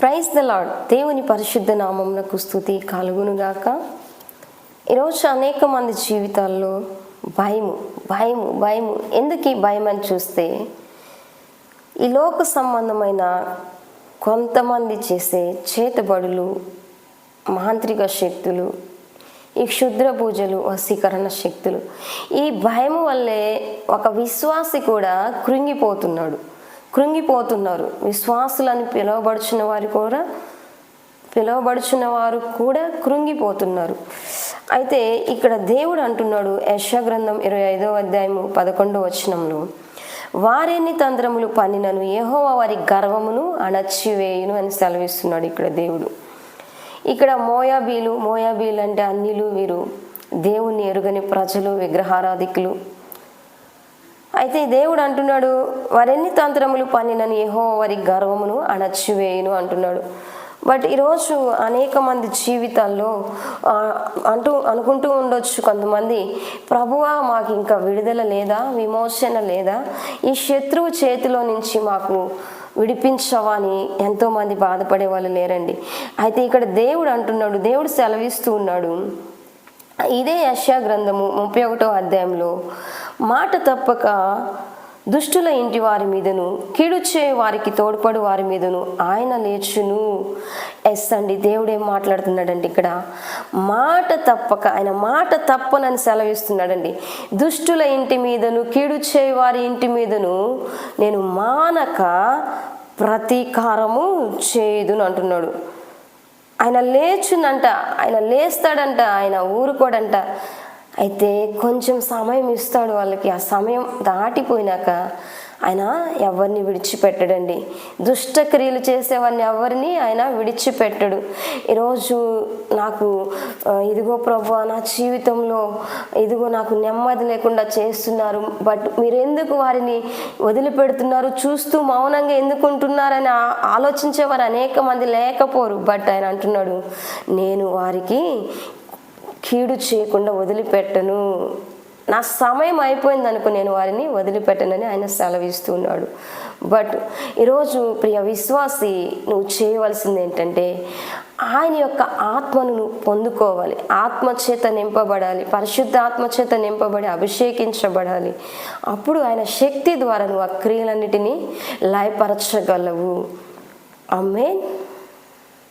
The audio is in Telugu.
ప్రైజ్ ద లాడ్ దేవుని పరిశుద్ధ నామమునకు స్థుతి కలుగునుగాక ఈరోజు అనేక మంది జీవితాల్లో భయము భయము భయము. ఎందుకు ఈ భయం అని చూస్తే ఈ లోక సంబంధమైన కొంతమంది చేసే చేతబడులు మాంత్రిక శక్తులు ఈ క్షుద్ర పూజలు వశీకరణ శక్తులు. ఈ భయం వల్లే ఒక విశ్వాసి కూడా కృంగిపోతున్నాడు. కృంగిపోతున్నారు. విశ్వాసులని పిలువబడుచున్న వారు కూడా పిలువబడుచున్న వారు కూడా కృంగిపోతున్నారు. అయితే ఇక్కడ దేవుడు అంటున్నాడు యశగ్రంథం ఇరవై ఐదో అధ్యాయము పదకొండో వచనంలో వారెన్ని తంత్రములు పన్నినను ఏహో వారి గర్వమును అణచివేయును అని సెలవిస్తున్నాడు ఇక్కడ దేవుడు. ఇక్కడ మోయాబీలు మోయాబీలు అంటే అన్నిలు వీరు దేవుని ఎరుగని ప్రజలు విగ్రహారాధికులు అయితే దేవుడు అంటున్నాడు వారెన్ని తంత్రములు పన్నినని ఏహో వారి గర్వమును అణచివేయును అంటున్నాడు. బట్ ఈరోజు అనేక మంది జీవితాల్లో అంటూ అనుకుంటూ ఉండొచ్చు కొంతమంది ప్రభువా మాకు ఇంకా విడుదల లేదా? విమోచన లేదా? ఈ శత్రువు చేతిలో నుంచి మాకు విడిపించవా? అని ఎంతోమంది బాధపడే వాళ్ళు లేరండి. అయితే ఇక్కడ దేవుడు అంటున్నాడు దేవుడు సెలవిస్తూ ఉన్నాడు. ఇదే యశా గ్రంథము ముప్పై ఒకటో అధ్యాయంలో మాట తప్పక దుష్టుల ఇంటి వారి మీదను కీడుచే వారికి తోడ్పడు వారి మీదను ఆయన లేచును. ఎస్ అండి దేవుడేం మాట్లాడుతున్నాడండి ఇక్కడ? మాట తప్పక ఆయన మాట తప్పనని సెలవిస్తున్నాడండి. దుష్టుల ఇంటి మీదను కీడుచే వారి ఇంటి మీదను నేను మానక ప్రతీకారము చేయుదును అంటున్నాడు. ఆయన లేచునంట ఆయన లేస్తాడంట ఆయన ఊరుకోడంట. అయితే కొంచెం సమయం ఇస్తాడు వాళ్ళకి. ఆ సమయం దాటిపోయినాక ఆయన ఎవరిని విడిచిపెట్టడండి. దుష్టక్రియలు చేసేవారిని ఎవరిని ఆయన విడిచిపెట్టడు. ఈరోజు నాకు ఇదిగో ప్రభు నా జీవితంలో ఇదిగో నాకు నెమ్మది లేకుండా చేస్తున్నారు. బట్ మీరు ఎందుకు వారిని వదిలిపెడుతున్నారు? చూస్తూ మౌనంగా ఎందుకు ఉంటున్నారని ఆలోచించేవారు అనేక మంది లేకపోరు. బట్ ఆయన అంటున్నాడు నేను వారికి కీడు చేయకుండా వదిలిపెట్టను. నా సమయం అయిపోయింది అనుకో నేను వారిని వదిలిపెట్టనని ఆయన సెలవిస్తున్నాడు బట్ ఈరోజు ప్రియ విశ్వాసి నువ్వు చేయవలసింది ఏంటంటే ఆయన యొక్క ఆత్మను నువ్వు పొందుకోవాలి. ఆత్మచేత నింపబడాలి. పరిశుద్ధ ఆత్మచేత నింపబడి అభిషేకించబడాలి. అప్పుడు ఆయన శక్తి ద్వారా నువ్వు ఆ క్రియలన్నిటినీ లయపరచగలవు. అమ్మేన్